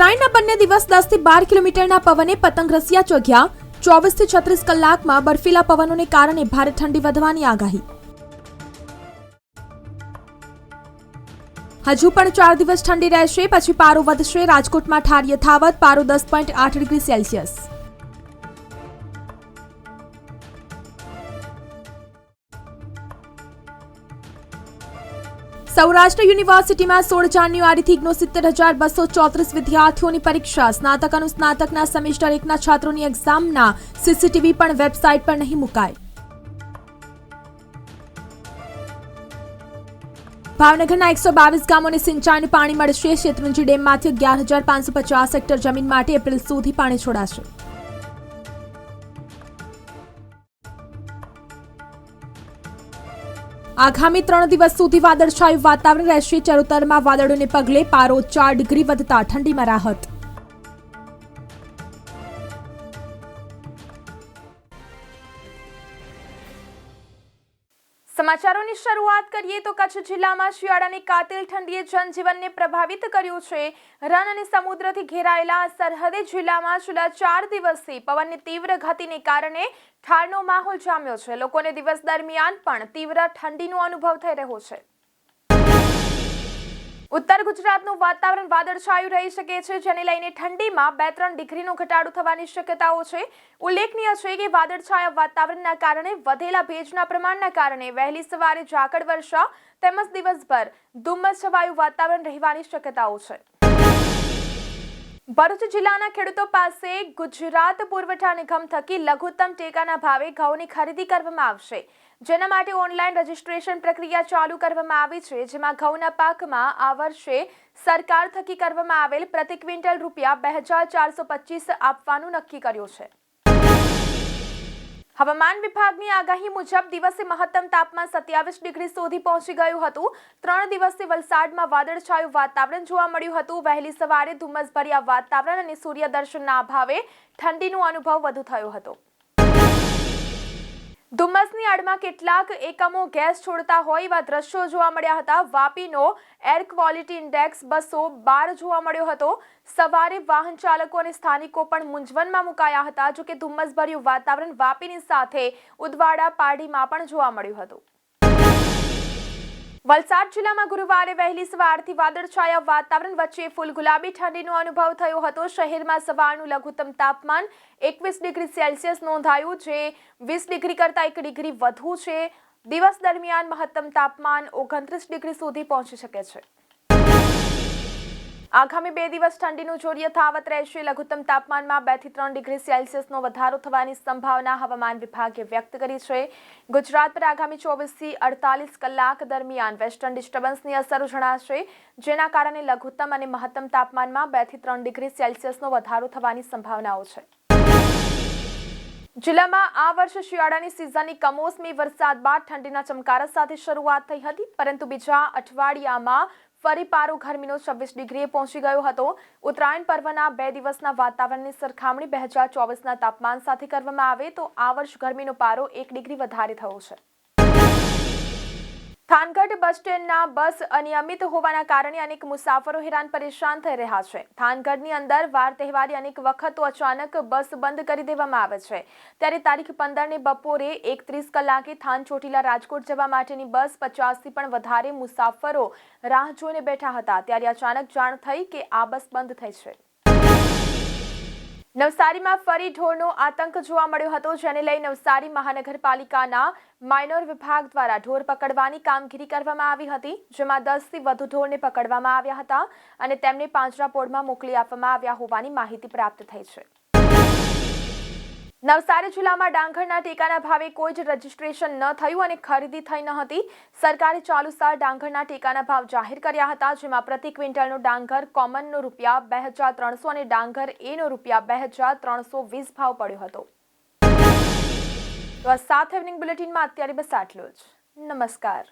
ઉત્તરાયણના બંને દિવસ દસથી બાર કિલોમીટરના પવને પતંગ રસિયા ચોગ્યા. ચોવીસથી છત્રીસ કલાકમાં બર્ફીલા પવનોને કારણે ભારે ઠંડી વધવાની આગાહી. હજુ પણ ચાર દિવસ ઠંડી રહેશે, પછી પારો વધશે. રાજકોટમાં ઠાર યથાવત, પારો દસ પોઈન્ટ આઠ ડિગ્રી સેલ્સિયસ. સૌરાષ્ટ્ર યુનિવર્સિટીમાં સોળ જાન્યુઆરીથી સિત્તેર હજાર બસો ચોત્રીસ વિદ્યાર્થીઓની પરીક્ષા. સ્નાતક અને સ્નાતકના સેમેસ્ટર એકના છાત્રોની એક્ઝામના સીસીટીવી પણ વેબસાઇટ પર નહીં મુકાય. ભાવનગરના એકસો બાવીસ ગામોને સિંચાઈનું પાણી મળશે. શેત્રુંજી ડેમમાંથી અગિયાર હજાર પાંચસો પચાસ હેક્ટર જમીન માટે એપ્રિલ સુધી પાણી છોડાશે. આગામી ત્રણ દિવસ સુધી વાદળછાયું વાતાવરણ રહેશે. ચરોતરમાં વાદળોને પગલે પારો ચાર ડિગ્રી વધતા ઠંડીમાં રાહત. સમાચારોની શરૂઆત કરીએ તો કચ્છ જિલ્લામાં શિયાળાની કાતિલ ઠંડીએ જનજીવનને પ્રભાવિત કર્યું છે. રણ અને સમુદ્રથી ઘેરાયેલા સરહદે જિલ્લામાં છેલ્લા ચાર દિવસથી પવનની તીવ્ર ગતિને કારણે ઠારનો માહોલ જામ્યો છે. લોકોને દિવસ દરમિયાન પણ તીવ્ર ઠંડીનો અનુભવ થઈ રહ્યો છે. ઉત્તર ગુજરાતનું વાતાવરણ વાદળછાયું રહી શકે છે, જેને લઈને ઠંડીમાં બે ત્રણ ડિગ્રીનો ઘટાડો થવાની શક્યતાઓ છે. ઉલ્લેખનીય છે કે વાદળછાયા વાતાવરણના કારણે વધેલા ભેજના પ્રમાણના કારણે વહેલી સવારે ઝાકળ વર્ષા તેમજ દિવસભર ધુમ્મસ છવાયું વાતાવરણ રહેવાની શક્યતાઓ છે. ભરૂચ જિલ્લાના ખેડૂતો પાસે ગુજરાત પુરવઠા નિગમ થકી લઘુત્તમ ટેકાના ભાવે ઘઉંની ખરીદી કરવામાં આવશે. જેના માટે ઓનલાઈન રજીસ્ટ્રેશન પ્રક્રિયા ચાલુ કરવામાં આવી છે, જેમાં ઘઉંના પાકમાં આ વર્ષે સરકાર થકી કરવામાં આવેલ પ્રતિ ક્વિન્ટલ રૂપિયા બે હજાર ચારસો પચીસ આપવાનું નક્કી કર્યું છે. હવામાન વિભાગની આગાહી મુજબ દિવસે મહત્તમ તાપમાન સત્યાવીસ ડિગ્રી સુધી પહોંચી ગયું હતું. ત્રણ દિવસથી વલસાડમાં વાદળછાયું વાતાવરણ જોવા મળ્યું હતું. વહેલી સવારે ધુમ્મસભર્યા વાતાવરણ અને સૂર્ય દર્શનના અભાવે ઠંડીનો અનુભવ વધુ થયો હતો. ધુમ્મસની આડમાં કેટલાક એકમો ગેસ છોડતા હોય એવા દ્રશ્યો જોવા મળ્યા હતા. વાપીનો એર ક્વોલિટી ઇન્ડેક્સ બસો બાર જોવા મળ્યો હતો. સવારે વાહન ચાલકો અને સ્થાનિકો પણ મૂંઝવણમાં મુકાયા હતા, જોકે ધુમ્મસભર્યું વાતાવરણ વાપીની સાથે ઉદવાડા પારડીમાં પણ જોવા મળ્યું હતું. વલસાડ જિલ્લામાં ગુરુવારે વહેલી સવારથી વાદળછાયા વાતાવરણ વચ્ચે ફૂલ ગુલાબી ઠંડીનો અનુભવ થયો હતો. શહેરમાં સવારનું લઘુત્તમ તાપમાન એકવીસ ડિગ્રી સેલ્સિયસ નોંધાયું, જે વીસ ડિગ્રી કરતાં એક ડિગ્રી વધુ છે. દિવસ દરમિયાન મહત્તમ તાપમાન ઓગણત્રીસ ડિગ્રી સુધી પહોંચી શકે છે. આગામી બે દિવસ ઠંડીનું જોર યથાવત રહેશે. લઘુત્તમ તાપમાનમાં બેથી ત્રણ ડિગ્રી સેલ્સિયસનો વધારો થવાની સંભાવના હવામાન વિભાગે વ્યક્ત કરી છે. ગુજરાત પર આગામી ચોવીસથી અડતાલીસ કલાક દરમિયાન વેસ્ટર્ન ડિસ્ટર્બન્સની અસરો જણાશે, જેના કારણે લઘુત્તમ અને મહત્તમ તાપમાનમાં બેથી ત્રણ ડિગ્રી સેલ્સિયસનો વધારો થવાની સંભાવનાઓ છે. જિલ્લામાં આ વર્ષે શિયાળાની સિઝનની કમોસમી વરસાદ બાદ ઠંડીના ચમકારા સાથે શરૂઆત થઈ હતી, પરંતુ બીજા અઠવાડિયામાં ફરી પારો ગરમીનો છવ્વીસ ડિગ્રીએ પહોંચી ગયો હતો. ઉત્તરાયણ પર્વના બે દિવસના વાતાવરણની સરખામણી બે હજાર ચોવીસના તાપમાન સાથે કરવામાં આવે તો આ વર્ષ ગરમીનો પારો એક ડિગ્રી વધારે થયો છે. થાનગઢ બસ સ્ટેન્ડના બસ અનિયમિત હોવાના કારણે અનેક મુસાફરો હેરાન પરેશાન થઈ રહ્યા છે. થાનગઢની અંદર વાર તહેવારે અનેક વખતો અચાનક બસ બંધ કરી દેવામાં આવે છે. ત્યારે તારીખ પંદરને બપોરે એકત્રીસ કલાકે થાન ચોટીલા રાજકોટ જવા માટેની બસ પચાસથી પણ વધારે મુસાફરો રાહ જોઈને બેઠા હતા. ત્યારે અચાનક જાણ થઈ કે આ બસ બંધ થઈ છે. નવસારીમાં ફરી ઢોરનો આતંક જોવા મળ્યો હતો, જેને લઈ નવસારી મહાનગરપાલિકાના માઇનોર વિભાગ દ્વારા ઢોર પકડવાની કામગીરી કરવામાં આવી હતી, જેમાં દસથી વધુ ઢોરને પકડવામાં આવ્યા હતા અને તેમને પાંજરાપોળમાં મોકલી આપવામાં આવ્યા હોવાની માહિતી પ્રાપ્ત થઈ છે. નવસારી જિલ્લામાં ડાંગરના ટેકાના ભાવે કોઈ જ રજીસ્ટ્રેશન ન થયું અને ખરીદી થઈ ન હતી. સરકારે ચાલુ સાલ ડાંગરના ટેકાના ભાવ જાહેર કર્યા હતા, જેમાં પ્રતિ ક્વિન્ટલનો ડાંગર કોમનનો રૂપિયા બે હજાર ત્રણસો અને ડાંગર એનો રૂપિયા બે હજાર ત્રણસો વીસ ભાવ પડ્યો હતો. તો આ સાથે ઇવનિંગ બુલેટિનમાં અત્યારે બસ આટલું જ. નમસ્કાર.